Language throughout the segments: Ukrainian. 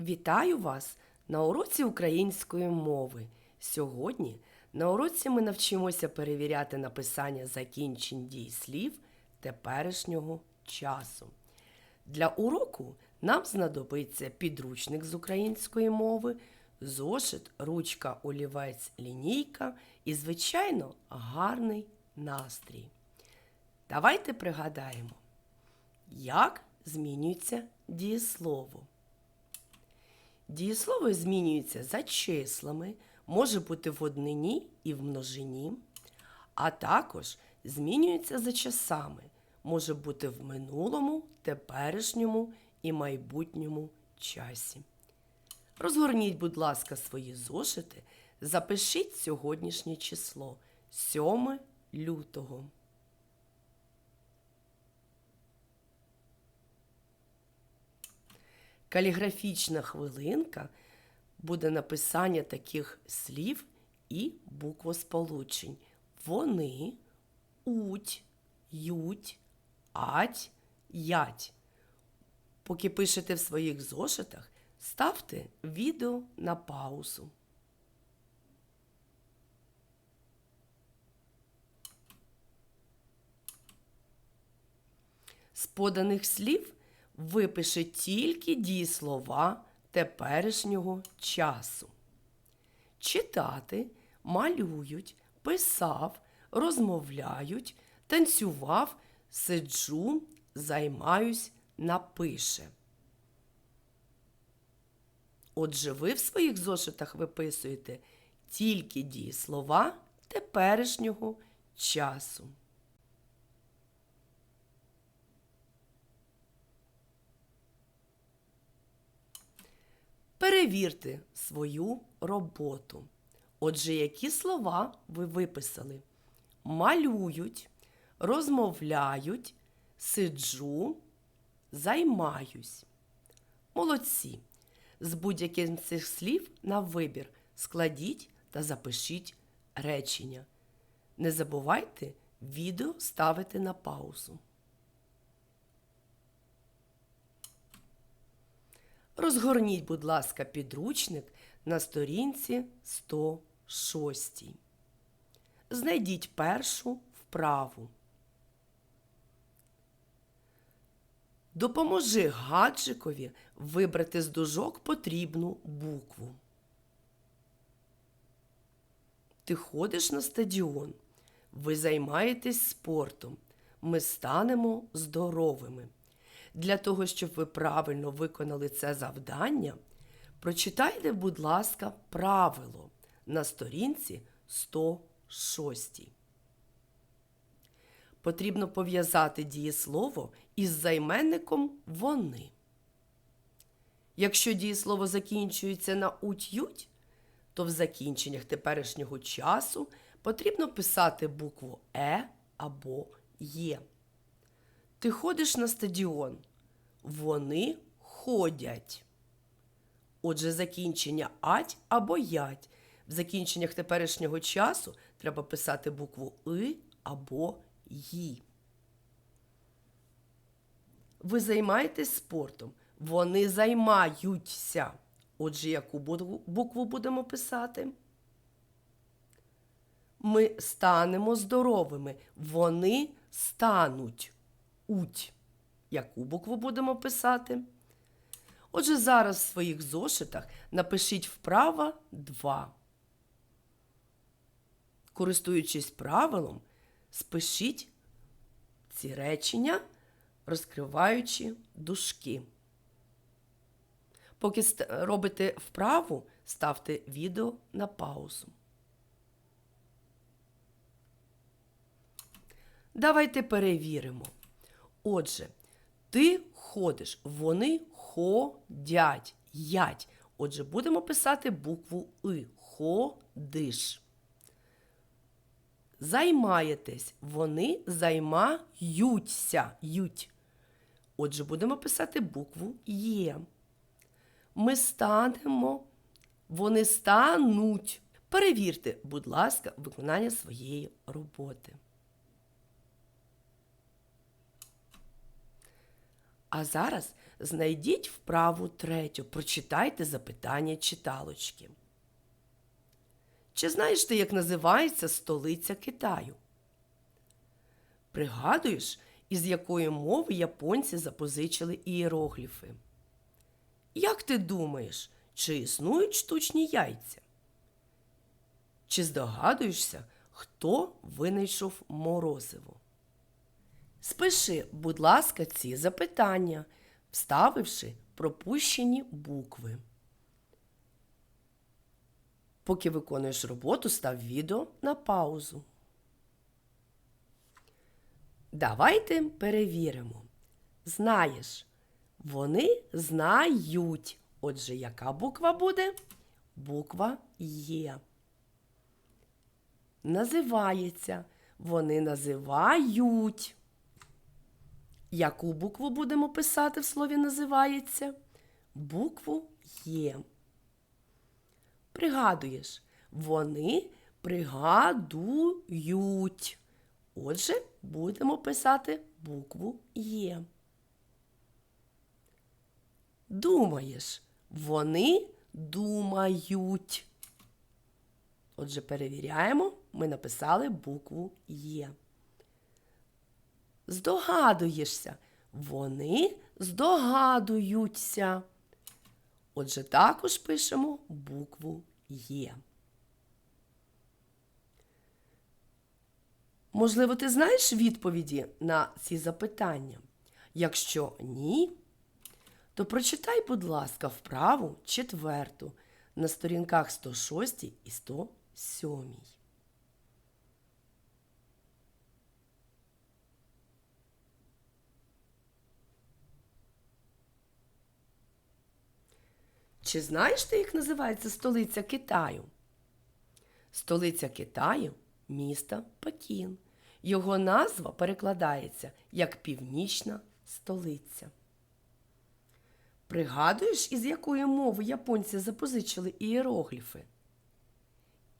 Вітаю вас на уроці української мови. Сьогодні на уроці ми навчимося перевіряти написання закінчень дієслів теперішнього часу. Для уроку нам знадобиться підручник з української мови, зошит, ручка, олівець, лінійка і, звичайно, гарний настрій. Давайте пригадаємо, як змінюється дієслово. Дієслово змінюється за числами, може бути в однині і в множині, а також змінюється за часами, може бути в минулому, теперішньому і майбутньому часі. Розгорніть, будь ласка, свої зошити, запишіть сьогоднішнє число 7 лютого. Каліграфічна хвилинка буде написання таких слів і буквосполучень. Вони, уть, ють, ать, ять. Поки пишете в своїх зошитах, ставте відео на паузу. З поданих слів випиши тільки дієслова теперішнього часу. Читати, малюють, писав, розмовляють, танцював, сиджу, займаюсь, напише. Отже, ви в своїх зошитах виписуєте тільки дієслова теперішнього часу. Перевірте свою роботу. Отже, які слова ви виписали? Малюють, розмовляють, сиджу, займаюсь. Молодці. З будь-яким з цих слів на вибір складіть та запишіть речення. Не забувайте відео ставити на паузу. Розгорніть, будь ласка, підручник на сторінці 106. Знайдіть першу вправу. Допоможи гаджикові вибрати з дужок потрібну букву. Ти ходиш на стадіон. Ви займаєтесь спортом. Ми станемо здоровими. Для того, щоб ви правильно виконали це завдання, прочитайте, будь ласка, правило на сторінці 106. Потрібно пов'язати дієслово із займенником вони. Якщо дієслово закінчується на уть-ють, то в закінченнях теперішнього часу потрібно писати букву Е або Є. Ти ходиш на стадіон. Вони ходять. Отже, закінчення ать або ять. В закінченнях теперішнього часу треба писати букву И або Ї. Ви займаєтесь спортом. Вони займаються. Отже, яку букву будемо писати? Ми станемо здоровими. Вони стануть. Уть. Яку букву будемо писати? Отже, зараз в своїх зошитах напишіть вправа 2. Користуючись правилом, спишіть ці речення, розкриваючи дужки. Поки робите вправу, ставте відео на паузу. Давайте перевіримо. Отже, ти ходиш, вони ходять, ять. Отже, будемо писати букву И. Ходиш. Займаєтесь, вони займаються. Ють. Отже, будемо писати букву Є. Ми станемо, вони стануть. Перевірте, будь ласка, виконання своєї роботи. А зараз знайдіть вправу третю. Прочитайте запитання читалочки. Чи знаєш ти, як називається столиця Китаю? Пригадуєш, із якої мови японці запозичили ієрогліфи? Як ти думаєш, чи існують штучні яйця? Чи здогадуєшся, хто винайшов морозиво? Спиши, будь ласка, ці запитання, вставивши пропущені букви. Поки виконуєш роботу, став відео на паузу. Давайте перевіримо. Знаєш, вони знають. Отже, яка буква буде? Буква Є. Називається. Вони називають. Яку букву будемо писати в слові називається? Букву Є. Пригадуєш, вони пригадують. Отже, будемо писати букву Є. Думаєш, вони думають. Отже, перевіряємо, ми написали букву Є. Здогадуєшся, вони здогадуються. Отже, також пишемо букву Є. Можливо, ти знаєш відповіді на ці запитання? Якщо ні, то прочитай, будь ласка, вправу четверту на сторінках 106 і 107. Чи знаєш ти, як називається столиця Китаю? Столиця Китаю місто Пекін. Його назва перекладається як Північна столиця. Пригадуєш, із якої мови японці запозичили ієрогліфи?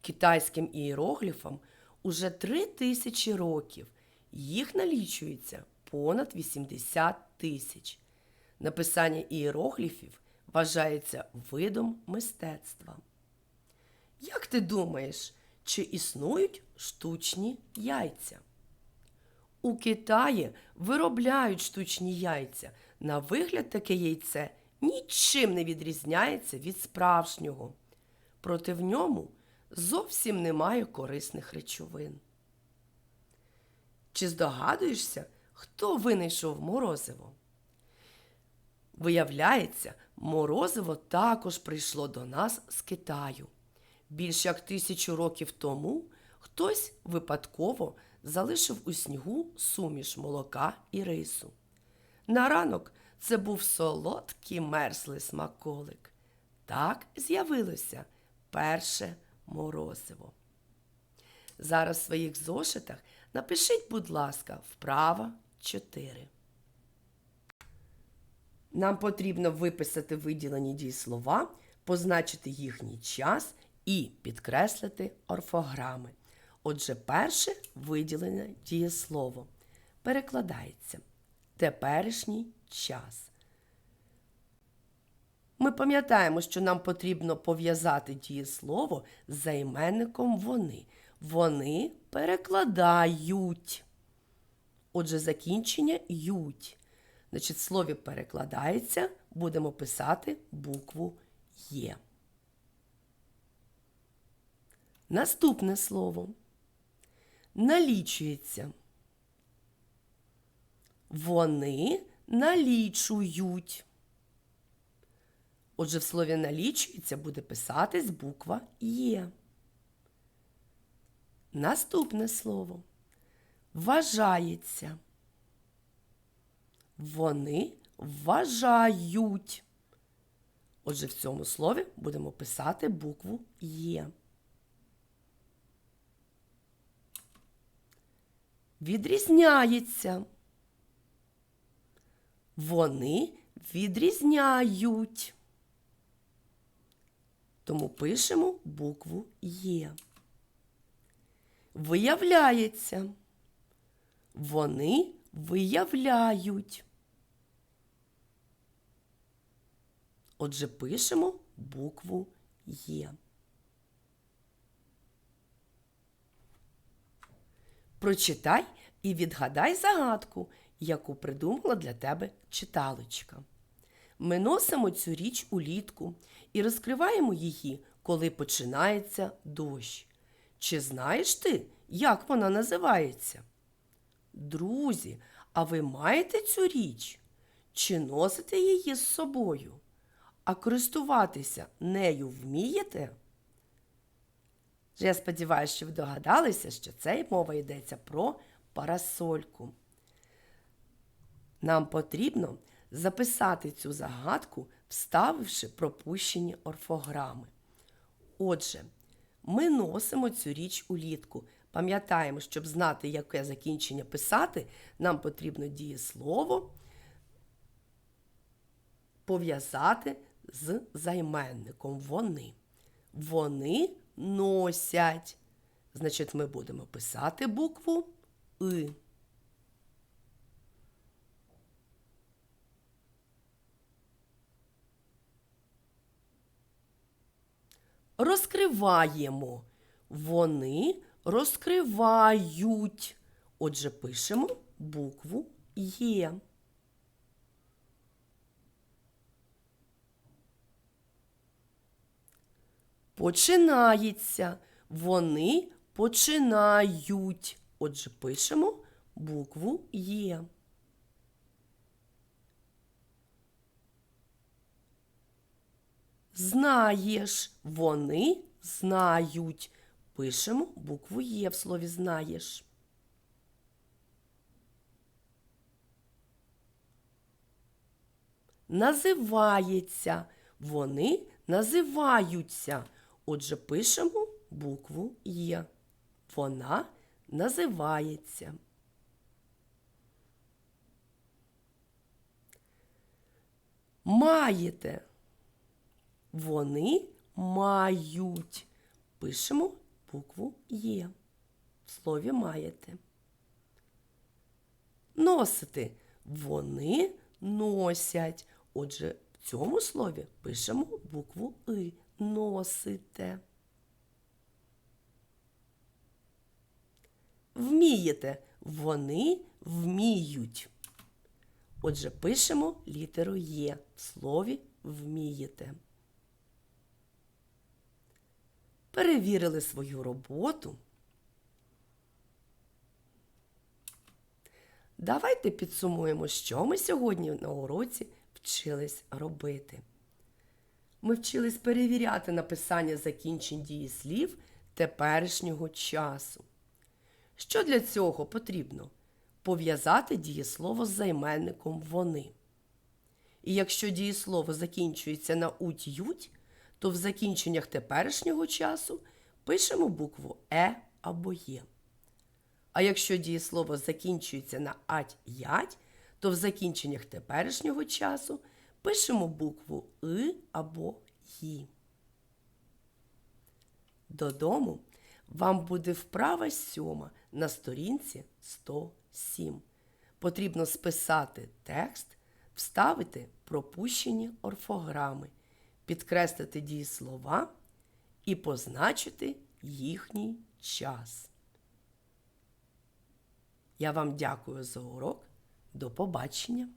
Китайським ієрогліфам уже три тисячі років. Їх налічується понад 80 тисяч. Написання ієрогліфів вважається видом мистецтва. Як ти думаєш, чи існують штучні яйця? У Китаї виробляють штучні яйця. На вигляд таке яйце нічим не відрізняється від справжнього. Проте в ньому зовсім немає корисних речовин. Чи здогадуєшся, хто винайшов морозиво? Виявляється, морозиво також прийшло до нас з Китаю. Більш як тисячу років тому хтось випадково залишив у снігу суміш молока і рису. На ранок це був солодкий мерзлий смаколик. Так з'явилося перше морозиво. Зараз в своїх зошитах напишіть, будь ласка, вправа 4. Нам потрібно виписати виділені дієслова, позначити їхній час і підкреслити орфограми. Отже, перше виділене дієслово перекладається теперішній час. Ми пам'ятаємо, що нам потрібно пов'язати дієслово з займенником вони. Вони перекладають. Отже, закінчення ють. Значить, в слові перекладається, будемо писати букву Є. Наступне слово налічується. Вони налічують. Отже, в слові налічується буде писатись буква Є. Наступне слово вважається. Вони вважають. Отже, в цьому слові будемо писати букву Є. Відрізняється. Вони відрізняють. Тому пишемо букву Є. Виявляється. Вони виявляють. Отже, пишемо букву Є. Прочитай і відгадай загадку, яку придумала для тебе читалочка. Ми носимо цю річ улітку і розкриваємо її, коли починається дощ. Чи знаєш ти, як вона називається? Друзі, а ви маєте цю річ? Чи носите її з собою? А користуватися нею вмієте? Я сподіваюся, що ви догадалися, що це мова йдеться про парасольку. Нам потрібно записати цю загадку, вставивши пропущені орфограми. Отже, ми носимо цю річ улітку. Пам'ятаємо, щоб знати, яке закінчення писати, нам потрібно дієслово пов'язати з займенником вони. Вони носять. Значить, ми будемо писати букву И. Розкриваємо. Вони розкривають. Отже, пишемо букву Є. Починається. Вони починають. Отже, пишемо букву Є. Знаєш, вони знають. Пишемо букву Є в слові знаєш. Називається. Вони називаються. Отже, пишемо букву Є. Вона називається. Маєте. Вони мають. Пишемо букву Є. В слові маєте. Носити. Вони носять. Отже, в цьому слові пишемо букву И. Носите. Вмієте. Вони вміють. Отже, пишемо літеру Є в слові вмієте. Перевірили свою роботу. Давайте підсумуємо, що ми сьогодні на уроці вчились робити. Ми вчились перевіряти написання закінчень дієслів теперішнього часу. Що для цього потрібно? Пов'язати дієслово з займенником вони. І якщо дієслово закінчується на уть-ють, то в закінченнях теперішнього часу пишемо букву Е або Є. А якщо дієслово закінчується на ать-ять, то в закінченнях теперішнього часу пишемо букву И або Ї. Додому вам буде вправа сьома на сторінці 107. Потрібно списати текст, вставити пропущені орфограми, підкреслити дієслова і позначити їхній час. Я вам дякую за урок. До побачення!